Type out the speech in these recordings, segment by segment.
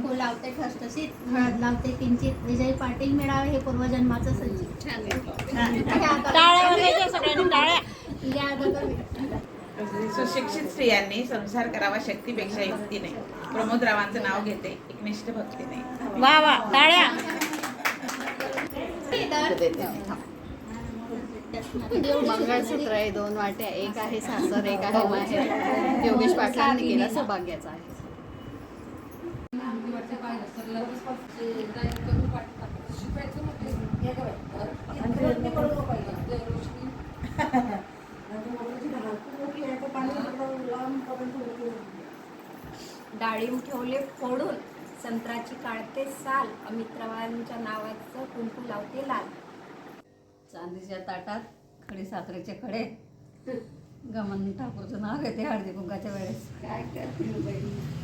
कुंकू लावते ठसठसीत हळद लावते किंचित. विजयी पाटील मिळावे हे पूर्वजन्माचं संचित या आता. सुशिक्षित स्त्रियांनी संसार करावा शक्तीपेक्षा युक्तीने प्रमोद रावांचं नाव घेते एकनिष्ठ भक्तीने वा वा टाळ्या. मंगळसूत्र आहे दोन वाट्या. एक आहे सासर एक आहे माहेर. योगेश पाटलांनी केला सौभाग्याचा आहे. डाळिंब ठेवले फोडून संत्राची काढते साल. अमित्रवांच्या नावाचं कुंकू लावते लाल. चांदीच्या ताटात खडे साखरेचे खडे. गमन ठाकूरचं नाव घेते हळदी कुंकाच्या वेळेस. काय करते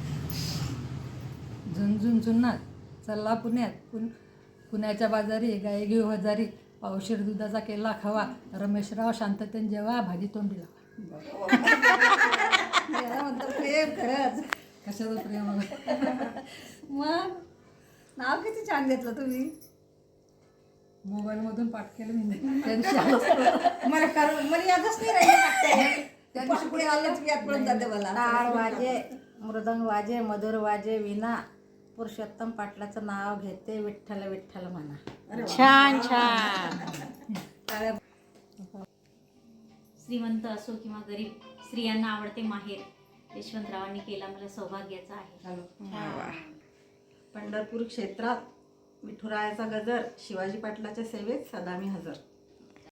झुंझुन झुन्नात चल्ला पुण्यात. पुन पुण्याच्या बाजारी गाई घेऊ हजारी पावशेर दुधाचा केला खावा. रमेशराव शांततेन जेव्हा भाजी तोंडी लावा. प्रेम खरंच. कशाचं प्रेम मग? नाव किती छान घेतलं तुम्ही? मोबाईलमधून पाठ केलं मी. मला कारण मला यादच नाही राहिली त्या दिवशी पुढे आलंच की जाते मला टाळ वाजे मृदंग वाजे मधुर वाजे विना पुरुषोत्तम पाटलाचं नाव घेते विठ्ठल विठ्ठल म्हणा. छान छान. श्रीमंत असो किंवा गरीब स्त्रियांना आवडते माहेर. यशवंतरावांनी केला मला सौभाग्याचा आहे. पंढरपूर क्षेत्रात विठुरायाचा गजर शिवाजी पाटलाच्या सेवेत सदा मी हजर.